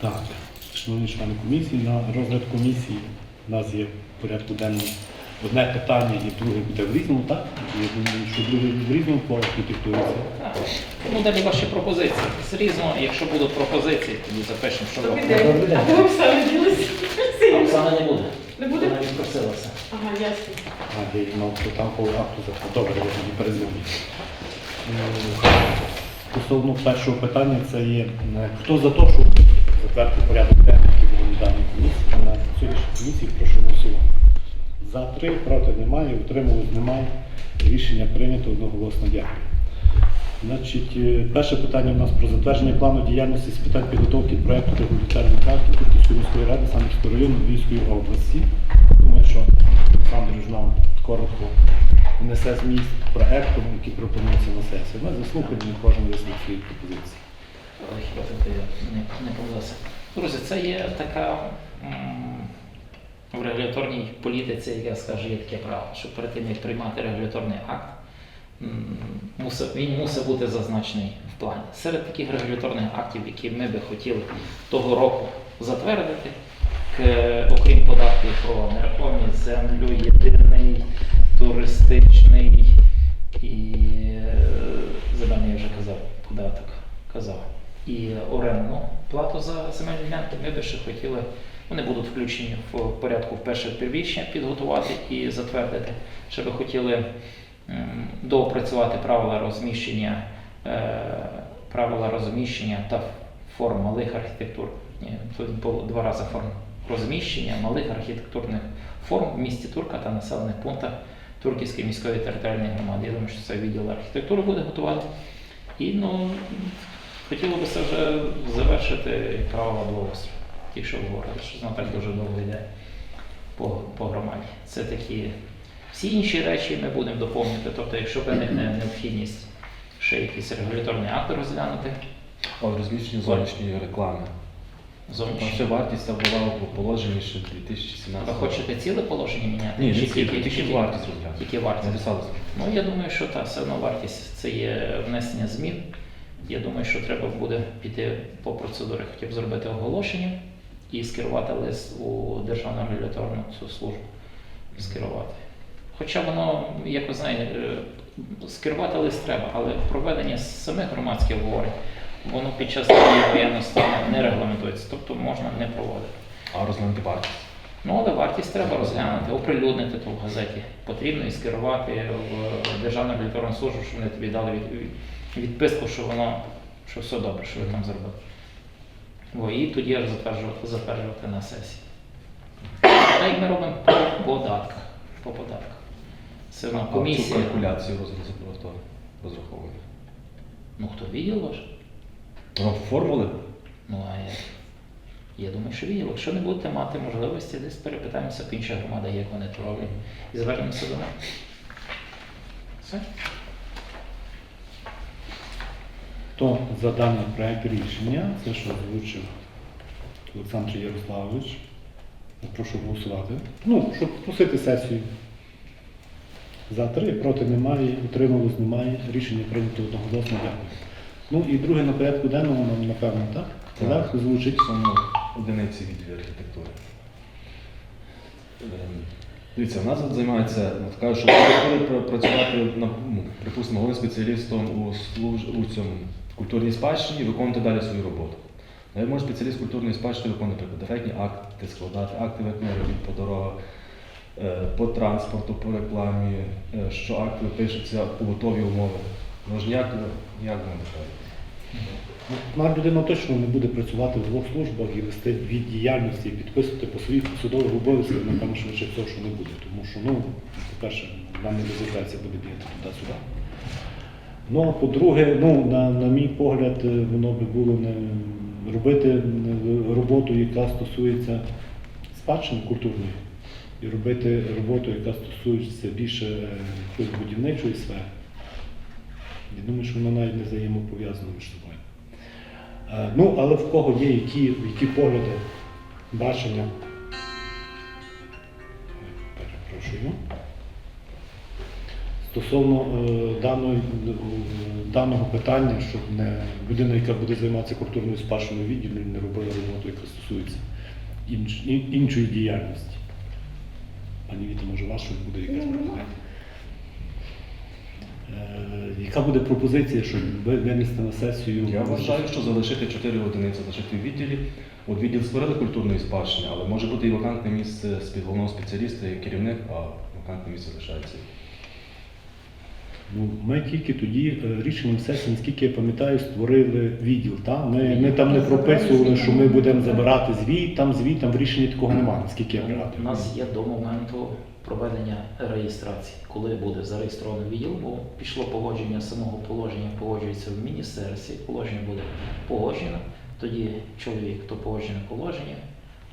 Так, шановні члени комісії, на розгляд комісії у нас є в порядку денному одне питання і друге буде в різному, так? Я думаю, що друге в різному по архітектурі. Так. Тому далі ваші пропозиції. Зрізно, якщо будуть пропозиції, тоді запишемо, що Добрий ви. день. А ви Оксана ділися? Оксана не буде. Не буде? Вона відпросилася. Ага, ясно. А, я її мав то там по акту за Добре, я тоді перезвоню. Е, Стосовно першого питання, це є е, хто за те, щоб затвердити порядок денний, який був на даній комісії, на сьогоднішній комісії, прошу голосувати. За три, проти немає, утримувалось немає. Рішення прийнято одноголосно. Дякую. Значить, е, перше питання у нас про затвердження плану діяльності з питань підготовки проєкту регуляторної карти Київської міської ради Самбірського району Львівської області. Думаю, що Олександр нам коротко внесе зміст проекту, який пропонується на сесію. Ми заслухаємо кожен висловить свої пропозиції. Але хіба тут я не, не повелося. Друзі, це є така в регуляторній політиці, яка скаже, є таке право, що перед тим, як приймати регуляторний акт, мусив, він мусить бути зазначений в плані. Серед таких регуляторних актів, які ми би хотіли того року затвердити, окрім податків про нерухомість, землю, єдиний туристичний і е, зелений я вже казав, податок казав. І орендну плату за земельні ділянки ми би ще хотіли, вони будуть включені в порядку в перше первічня підготувати і затвердити. Ще би хотіли доопрацювати правила розміщення, е, правила розміщення та форм малих архітектур. Тут було два рази форм розміщення малих архітектурних форм в місті Турка та населених пунктах Турківської міської територіальної громади. Я думаю, що це відділ архітектури буде готувати. І ну, хотіло б це вже завершити правила благоустрою. Ті, що говорили, що воно так дуже довго йде по, по громаді. Це такі всі інші речі ми будемо доповнювати. Тобто, якщо виникне необхідність ще якісь регуляторні акти розглянути, О, розміщення зовнішньої реклами. Там зовнішні. ще вартість була в положенні ще Ви хочете ціле положення міняти? Ні, не тільки, тільки вартість розглянути. Тільки вартість. Написалося. Ну, я думаю, що так, все одно вартість це є внесення змін. Я думаю, що треба буде піти по процедурі, хотів зробити оголошення і скерувати лист у Державну регуляторну цю службу. Скерувати. Хоча воно, як ви знаєте, е, скерувати лист треба, але проведення самих громадських обговорень, воно під час воєнного стану не регламентується, тобто можна не проводити. А розглянути вартість. Ну, але вартість треба розглянути, оприлюднити то в газеті. Потрібно і скерувати в Державну регуляторну службу, щоб вони тобі дали від, від- відписку, що воно що все добре, що ви там зробили. О, і тоді аж затверджувати, затверджувати на сесії. Так ми робимо по податках. По податках. Все одно А цю комісія. калькуляцію роз- розраховує. Ну хто відділ ваш? Воно формули? Ну а я, я думаю, що відділ. Якщо не будете мати можливості, десь перепитаємося в інших громадах, як вони то роблять, і звернемося до них. Все? Хто за даний проект рішення, це що озвучив Олександр Ярославович. Прошу голосувати. Ну, щоб просити сесію. За три, проти немає, утрималось немає. Рішення прийнято одноголосно. Дякую. Ну і друге на порядку денному, напевно, так? Так. Олег озвучить. Саме одиниці відділі архітектури. Ем, Дивіться, в нас от займається, от кажуть, що працювати, на, ну, припустимо, головним спеціалістом у, служ, у цьому культурній спадщині і виконувати далі свою роботу. Навіть може спеціаліст культурної спадщини виконувати дефектні акти, складати акти виконання по дорогах, е, по транспорту, по рекламі, е, що акти пишуться побутові умови. Ну ж ніяк, ніяк не. Ну, людина точно не буде працювати в двох службах і вести дві діяльності і підписувати по своїх посадових обов'язках, напевно, швидше всього, що не буде. Тому що, ну, по-перше, нам не результація буде бігати туди-сюди. Ну, а по-друге, ну, на, на мій погляд, е, воно би було не робити роботу, яка стосується спадщини культурної, і робити роботу, яка стосується більше е, будівничої сфери. Я думаю, що воно навіть не взаємопов'язано між собою. Е, Ну, але в кого є які, які погляди, бачення. Стосовно е, даної, е, даного питання, щоб не людина, яка буде займатися культурною спадщиною відділу, не робила роботу, яка стосується інш, іншої діяльності. Пані Віта, може, у вас щось буде якась пропозиція? Е, Яка буде пропозиція, щоб ви- винести на сесію? Я вважаю, що залишити 4 одиниці, залишити в відділі. От відділ створили культурної спадщини, але може бути і вакантне місце головного спеціаліста і керівник, а вакантне місце лишається. Ми тільки тоді е, рішенням сесії, наскільки я пам'ятаю, створили відділ. Та? Ми, ми там не прописували, що ми будемо забирати звіт, там звіт, там в рішенні такого немає, наскільки я У нас є до моменту проведення реєстрації, коли буде зареєстрований відділ, бо пішло погодження самого положення, погоджується в міністерстві, положення буде погоджено. Тоді чоловік, хто погоджене положення,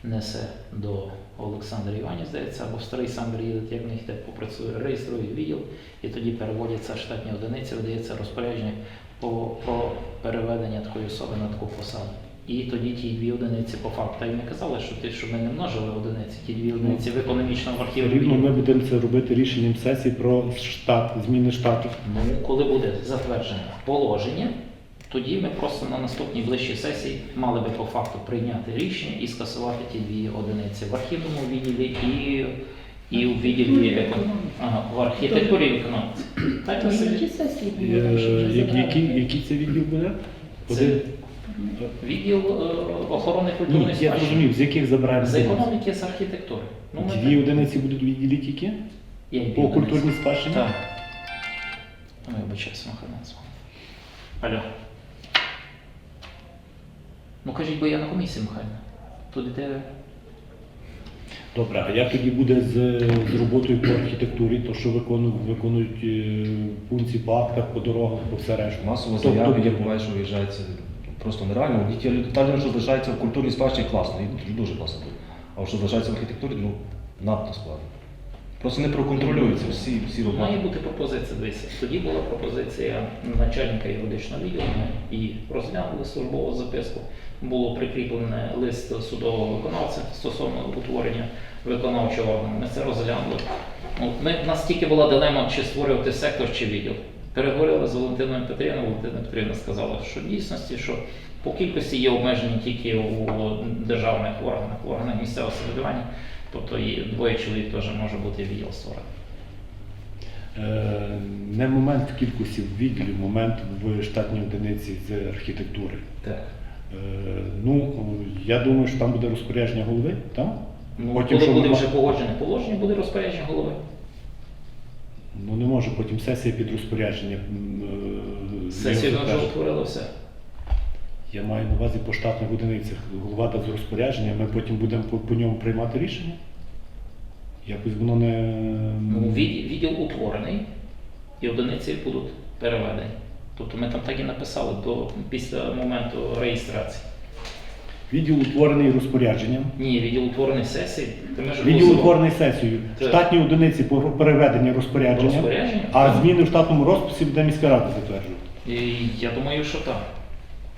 несе до Олександра Іванів, здається, або в старий Самбір їде, як в них йде, попрацює, реєструє відділ, і тоді переводяться штатні одиниці, видається розпорядження по, про переведення такої особи на таку посаду. І тоді ті дві одиниці по факту. Та й ми казали, що ти, щоб ми не множили одиниці, ті дві одиниці в економічному архіві. рівно ми будемо це робити рішенням сесії про штат, зміни штату. Ну, коли буде затверджене положення, тоді ми просто на наступній ближчій сесії мали би по факту прийняти рішення і скасувати ті дві одиниці в архівному відділі і, і у відділі екон... ага, в архітектурі і економіці. Так, Які Василь? Е, Який, який це відділ буде? Це Один? Відділ е, охорони Ні, культурної я спадщини. зрозумів, з яких забираємо З одиниць? економіки, з архітектури. Ну, ми Дві так- одиниці будуть в відділі тільки? По культурній спадщині? Так. Ой, вибачаюся, Михайло. Алло. Ну кажіть, бо я на комісії, Михайло. Тут іде. Добре, а як тоді буде з, з роботою по архітектурі, то що виконують, виконують е, функції по актах, по дорогах, по все решта? Масово Тобто- заяви є, буває, що виїжджається просто нереально. Ті люди та, що залишається в культурній спадщині, класно, і дуже класно буде. А от що залишається в архітектурі, ну надто складно. Просто не проконтролюються всі, всі Має роботи. бути пропозиція. Дивіться. Тоді була пропозиція начальника юридичного відділу і розглянули службову записку. Було прикріплене лист судового виконавця стосовно утворення виконавчого органу. Ми це розглянули. От ми, у нас тільки була дилема, чи створювати сектор чи відділ. Переговорили з Валентиною Петрівною. Валентина Петрівна сказала, що в дійсності, що по кількості є обмежені тільки у державних органах, в органах місцевого самоврядування. Тобто і двоє чоловік теж може бути відділ створений. Е, Не момент в кількості відділів, момент в штатній одиниці з архітектури. Так. Е, Ну, я думаю, що там буде розпорядження голови, так? Ну, Потім, коли що буде вже погоджене положення, буде розпорядження голови. Ну не може потім сесія під розпорядження. м, е, Сесію його вже затверджувати. утворили все. Я маю на увазі по штатних одиницях. Голова дасть розпорядження, ми потім будемо по, по ньому приймати рішення. Якось воно не. Ну, відділ, відділ утворений, і одиниці будуть переведені. Тобто ми там так і написали до, після моменту реєстрації. Відділ утворений розпорядженням. Ні, відділ утворений сесії. Ти ми ж Відділ голосували. утворений сесією. Так. Штатні одиниці по переведення розпорядження, Розпорядження? а Так. зміни в штатному розписі буде міська рада затверджувати. І я думаю, що так.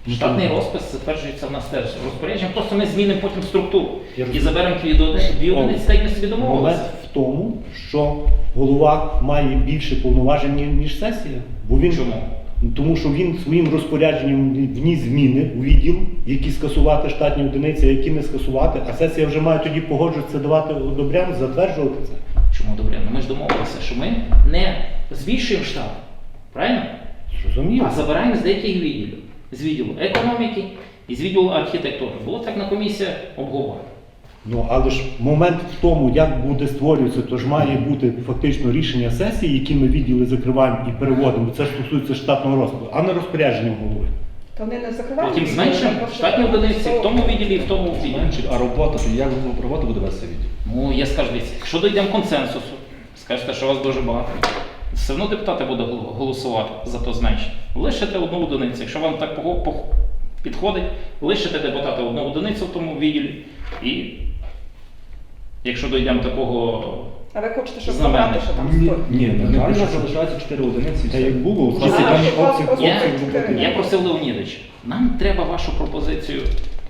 Ну, Штатний то- розпис затверджується в нас теж розпорядженням, просто ми змінимо потім структуру Я і розумію. заберемо дві одиниці, дві одиниці, так як ми собі Момент домовилися. в тому, що голова має більше повноважень, ні- ніж сесія. Бо він Чому? Тому що він своїм розпорядженням вніс зміни у відділ, які скасувати штатні одиниці, а які не скасувати, а сесія вже має тоді погоджуватися, давати одобрям, затверджувати це. Чому добре? Ну ми ж домовилися, що ми не збільшуємо штат. Правильно? Зрозуміло. А забираємо з деяких відділів. З відділу економіки і з відділу архітектури. Було так на комісії обговорено. Ну але ж момент в тому, як буде створюватися, то ж має бути фактично рішення сесії, які ми відділи закриваємо і переводимо. Це ж стосується штатного розкладу, а не розпорядженням голови. То вони не закривають. Потім зменшимо штатні одиниці в тому відділі і в тому відділі. А робота, то як робота буде вести відділ? Ну, я скажу, дивіться, якщо дійдемо консенсусу, скажете, що вас дуже багато, все одно депутати будуть голосувати за то зменшення. Лишите одну одиницю. Якщо вам так пого- підходить, лишите депутата одну одиницю в тому відділі. І якщо дійдемо такого. А ви хочете, щоб забрати, що там Ні, стоїть? ні, негайно що? залишається 4 одиниці. Та як було, Ну, зараз дані у вас опції Я, роботи. я просив Леонідовича, нам треба вашу пропозицію,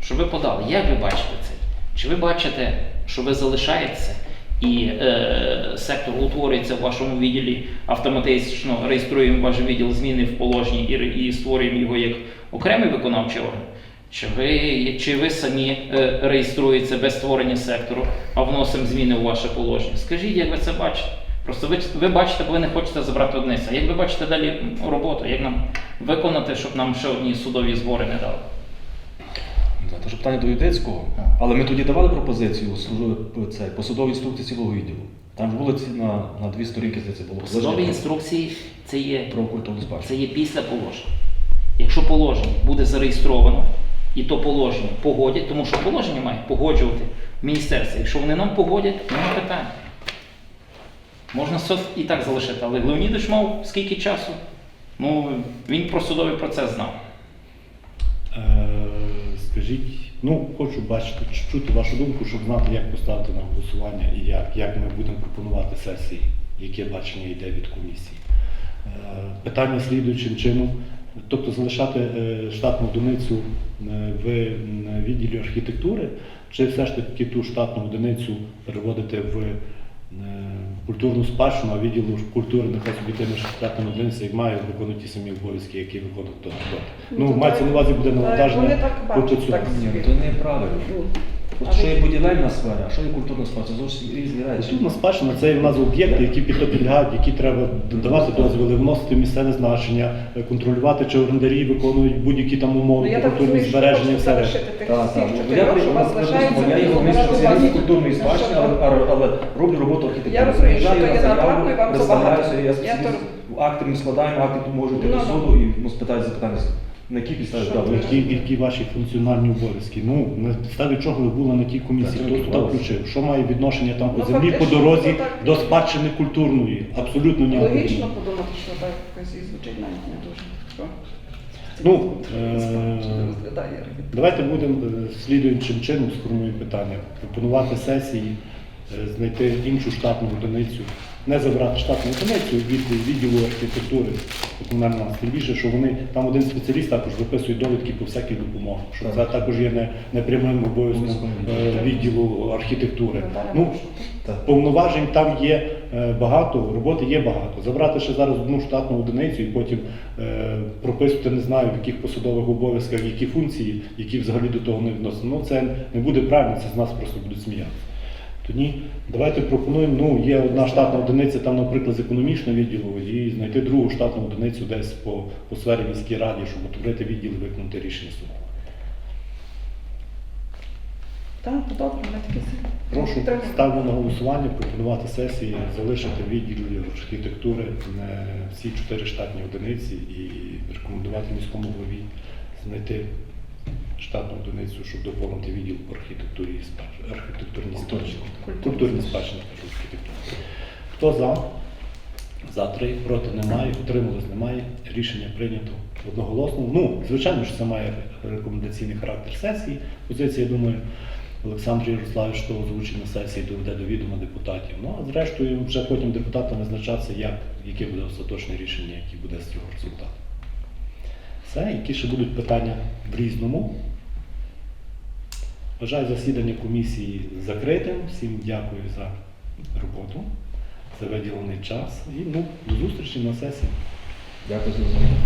щоб ви подали. Як ви бачите це? Чи ви бачите, що ви залишаєтеся і е, сектор утворюється в вашому відділі, автоматично реєструємо ваш відділ зміни в положенні і, ре- і створюємо його як окремий виконавчий орган. Чи ви, чи ви самі е, реєструєте без створення сектору, а вносимо зміни у ваше положення? Скажіть, як ви це бачите? Просто ви, ви бачите, ви не хочете забрати одиниць. А як ви бачите далі роботу, як нам виконати, щоб нам ще одні судові збори не дали? Це теж питання до Юдецького. Але ми тоді давали пропозицію це, посудові інструкції цілого відділу. Там ж було ці на, на дві сторінки здається, було Судові інструкції це є, це є після положення. Якщо положення буде зареєстровано, і то положення погодять, тому що положення має погоджувати міністерство. Якщо вони нам погодять, немає питань. Можна все і так залишити, але Леонідович мав скільки часу? Ну, він про судовий процес знав. Е, Скажіть, ну хочу бачити, чути вашу думку, щоб знати, як поставити на голосування і як, як ми будемо пропонувати сесії, яке бачення йде від комісії. Е, Питання слідуючим чином, тобто залишати е, штатну одиницю е, в відділі архітектури, чи все ж таки ту штатну одиницю переводити в е, культурну спадщину, а відділу культури нехай собі тими штатними одиницями має виконувати ті самі обов'язки, які виконує хто роботи. Ну, то мається на увазі буде так, Вони навантаження так цю. так Ні, собі. то неправильно. Ну, От що є будівельна сфера, а що є культурна спадщина, зовсім різні речі. Культурна спадщина це в нас об'єкти, які під підлягають, які треба давати дозволи, вносити місцеве значення, е, контролювати, чи орендарі виконують будь-які там Ну, умови, я так культурні збереження, все решта. Так, так. Ну, Я я ну, культурної спадщини, але, роблю роботу архітектури. Я розумію, що то Приїжджаю є на і вам забагато. я Я акти ми складаємо, акти тут можуть йти Ну, до ну. суду і ну, спитають запитання, на які підставі Що Які, які ваші функціональні обов'язки? Ну, на підставі чого ви були на тій комісії? Так, Хто туди так. включив? Що має відношення там по Ну, землі, по фактично, дорозі то так. до спадщини культурної? Абсолютно ніякого. Логічно подумати, що так якось і звучить навіть не дуже. Що? Ну, е, розглядає. Давайте будемо е, слідуючим чином сформуємо питання. Пропонувати сесії, е, знайти іншу штатну одиницю, не забирати штатну одиницю від відділу архітектури комунального нас. Тим більше, що вони там один спеціаліст також виписує довідки по всякій допомогі. Що це також є не, не прямим обов'язком е, відділу архітектури. Ну, Так. Повноважень там є е, багато, роботи є багато. Забрати ще зараз одну штатну одиницю і потім е, прописувати, не знаю, в яких посадових обов'язках, які функції, які взагалі до того не відносяться. Ну це не буде правильно, це з нас просто будуть сміятися. Тоді давайте пропонуємо, ну є одна штатна одиниця, там, наприклад, з економічного відділу, і знайти другу штатну одиницю десь по, по сфері міській раді, щоб утворити відділ і виконати рішення суду. Так, то добре, ми такі всі. Прошу ставлю на голосування, пропонувати сесії, залишити відділ архітектури всі чотири штатні одиниці і рекомендувати міському голові знайти штатну одиницю, щоб доповнити відділ по архітектурі і архітектурній спадщині. Культурній спадщині кажу. Хто за? За три, проти немає, утрималось немає. Рішення прийнято одноголосно. Ну, звичайно ж, це має рекомендаційний характер сесії. Позиція, я думаю, Олександр Ярославович то озвучить на сесії, доведе до відома депутатів. Ну а зрештою, вже потім депутатам визначатися, як, яке буде остаточне рішення, який буде з цього результату. Все, які ще будуть питання в різному. Вважаю засідання комісії закритим. Всім дякую за роботу, за виділений час. І ну, до зустрічі на сесії. Дякую за розуміння.